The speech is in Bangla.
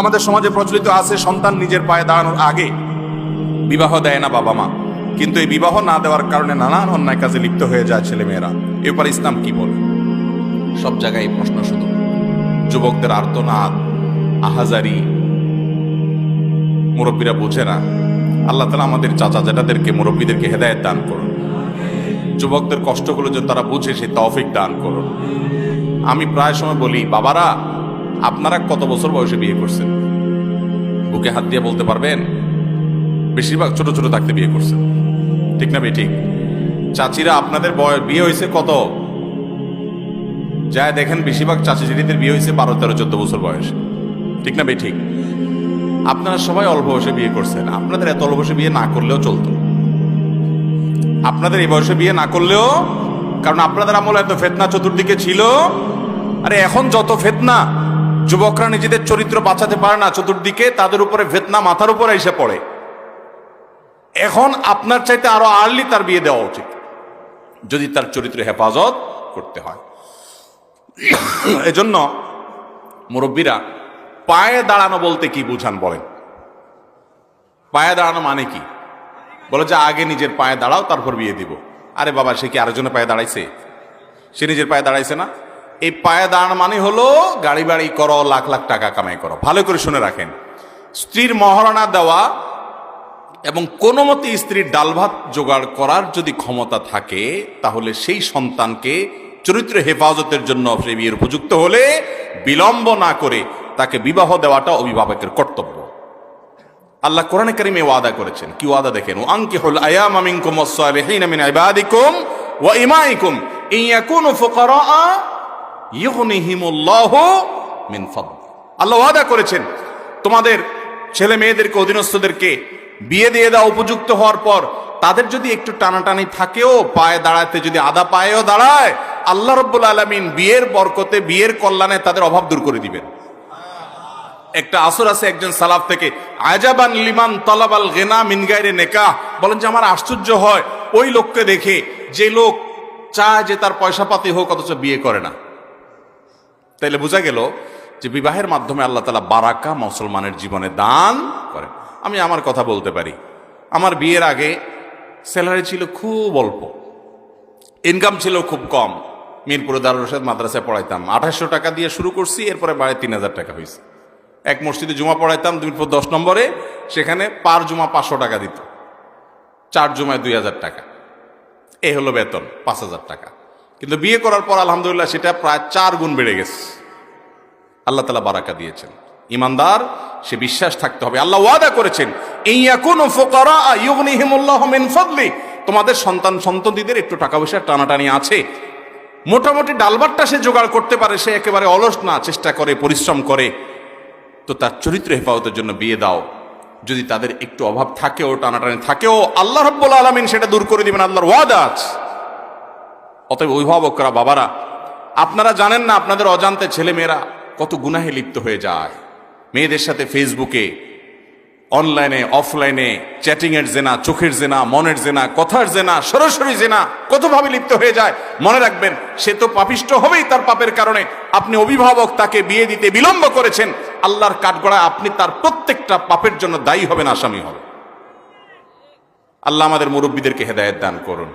আমাদের সমাজে প্রচলিত আছে, সন্তান নিজের পায়ে দাঁড়ানোর আগে বিবাহ দেয় না বাবা মা। কিন্তু এই বিবাহ না দেওয়ার কারণে নানান অন্যায় কাজে লিপ্ত হয়ে যায় ছেলেমেয়েরা। এ ব্যাপারে ইসলাম কি বলে? সব জায়গায় এই প্রশ্ন শুধু। যুবকদের আর্তনাদ, আহাজারি, মুরব্বীরা বোঝে না। আল্লাহ তালা আমাদের চাচা জেঠাদেরকে, মুরব্বীদেরকে হেদায়ত দান করুন। যুবকদের কষ্টগুলো যেন তারা বুঝে সেই তৌফিক দান করুন। আমি প্রায় সময় বলি, বাবারা আপনারা কত বছর বয়সে বিয়ে করছেন? বুকে হাত দিয়ে বলতে পারবেন, বেশিরভাগ ছোট ছোট থাকতে বিয়ে করছেন। ঠিক না বে ঠিক? চাচিরা আপনাদের বয়স বিয়ে হয়েছে কত? যায় দেখেন, বেশিরভাগ চাচি চিঠিদের বিয়ে হয়েছে বারো, তেরো, চোদ্দ বছর বয়স। ঠিক না বে ঠিক? আপনারা সবাই অল্প বয়সে বিয়ে করছেন। আপনাদের এত অল্প বয়সে বিয়ে না করলেও চলতো। আপনাদের এই বয়সে বিয়ে না করলেও, কারণ আপনাদের আমল এত ফেতনা চতুর্দিকে ছিল। আরে এখন যত ফেতনা যুবকরা নিজেদের চরিত্র বাঁচাতে পারে না, চতুর্দিকে তাদের উপরে ফেতনা মাথার উপরে এসে পড়ে। এখন আপনার চাইতে আরও আর্লি তার বিয়ে দেওয়া উচিত, যদি তার চরিত্র হেফাজত করতে হয়। এজন্য মুরব্বীরা, পায়ে দাঁড়ানো বলতে কি বুঝান বলেন? পায়ে দাঁড়ানো মানে কি? বলে যে আগে নিজের পায়ে দাঁড়াও, তারপর বিয়ে দিব। আরে বাবা, সে কি আরেকজনের পায়ে দাঁড়াইছে? সে নিজের পায়ে দাঁড়াইছে না? এই পায়ে দাঁড়ানো মানে হলো গাড়ি বাড়ি করো, লাখ লাখ টাকা কামাই করো। ভালো করে শুনে রাখেন। স্ত্রীর মহারণা দেওয়া এবং কোনো মতে স্ত্রীর ডাল ভাত জোগাড় করার যদি ক্ষমতা থাকে, তাহলে সেই সন্তানকে চরিত্র হেফাজতের জন্য বিয়ের উপযুক্ত হলে বিলম্ব না করে তাকে বিবাহ দেওয়াটা অভিভাবকের কর্তব্য। আল্লাহ কোরআনে কারিমে ওয়াদা করেছেন। কি ওয়াদা দেখেন? ও আঙ্কি হল আয়াম আমিনকুম মিন ওয়া ইমাইকুম ইন ইয়াকুনু ইউগনিহিমুল্লাহু মিন ফাদল। আল্লাহ ওয়াদা করেছেন, তোমাদের ছেলে মেয়েদেরকে, অধীনস্থদেরকে বিয়ে দিয়ে দেওয়া উপযুক্ত হওয়ার পর তাদের যদি একটু টানাটানি থাকেও, পায়ে দাঁড়াতে যদি আদা পায়েও দাঁড়ায়, আল্লাহ রব্বুল আলমিন বিয়ের বরকতে, বিয়ের কল্যাণে তাদের অভাব দূর করে দিবেন। একটা আসর আছে একজন সালাফ থেকে আজাবান লিমান তলাবাল গেনা মিনগাইরে নেকা বলেন যে, আমার আশ্চর্য হয়, ওই লোককে দেখে যে লোক চায় যে তার পয়সা পাতি হোক, অথচ বিয়ে করে না। তাইলে বোঝা গেল যে বিবাহের মাধ্যমে আল্লাহ তালা বারাকা মুসলমানের জীবনে দান করে আমি আমার কথা বলতে পারি। আমার বিয়ের আগে স্যালারি ছিল খুব অল্প। ইনকাম ছিল খুব কম। মিরপুরে দারুল রশাদ মাদ্রাসায় পড়াইতাম। আঠাশশো টাকা দিয়ে শুরু করছি, এরপরে বাড়ি তিন হাজার টাকা হয়েছে। এক মসজিদে জুমা পড়াইতাম, মিরপুর দশ নম্বরে, সেখানে পার জুমা পাঁচশো টাকা দিত। চার জুমায় দুই হাজার টাকা। এ হলো বেতন, পাঁচ হাজার টাকা। কিন্তু বিয়ে করার পর আলহামদুলিল্লাহ সেটা প্রায় চার গুণ বেড়ে গেছে। আল্লাহ তালা বারাকা দিয়েছেন। ইমানদার, সে বিশ্বাস থাকতে হবে। আল্লাহ ওয়াদা করেছেন তোমাদের সন্তান সন্ততিদের একটু টাকা পয়সার টানাটানি আছে। মোটামুটি ডালবারটা সে জোগাড় করতে পারে, সে একেবারে অলস না, চেষ্টা করে, পরিশ্রম করে। তো তার চরিত্র হেফাজতের জন্য বিয়ে দাও। যদি তাদের একটু অভাব থাকেও, টানাটানি থাকেও, আল্লাহ রব্বুল আলমিন সেটা দূর করে দিবেন, আল্লাহর ওয়াদা আছে। অতএব অভিভাবকরা, বাবারা, আপনারা জানেন না আপনাদের অজান্তে ছেলেমেয়েরা কত গুনাহে লিপ্ত হয়ে যায়। মেয়েদের সাথে ফেসবুকে, অনলাইনে, অফলাইনে চ্যাটিং এর জেনা, চোখের জেনা, মনের জেনা, কথার জেনা, সরাসরি জেনা কতভাবে লিপ্ত হয়ে যায় মনে রাখবেন, সে তো পাপিষ্ট হবেই তার পাপের কারণে। আপনি অভিভাবক তাকে বিয়ে দিতে বিলম্ব করেছেন, আল্লাহর কাঠগড়ায় আপনি তার প্রত্যেকটা পাপের জন্য দায়ী হবেন, আসামি হবে আল্লাহ আমাদের মুরব্বীদেরকে হেদায়ত দান করুন।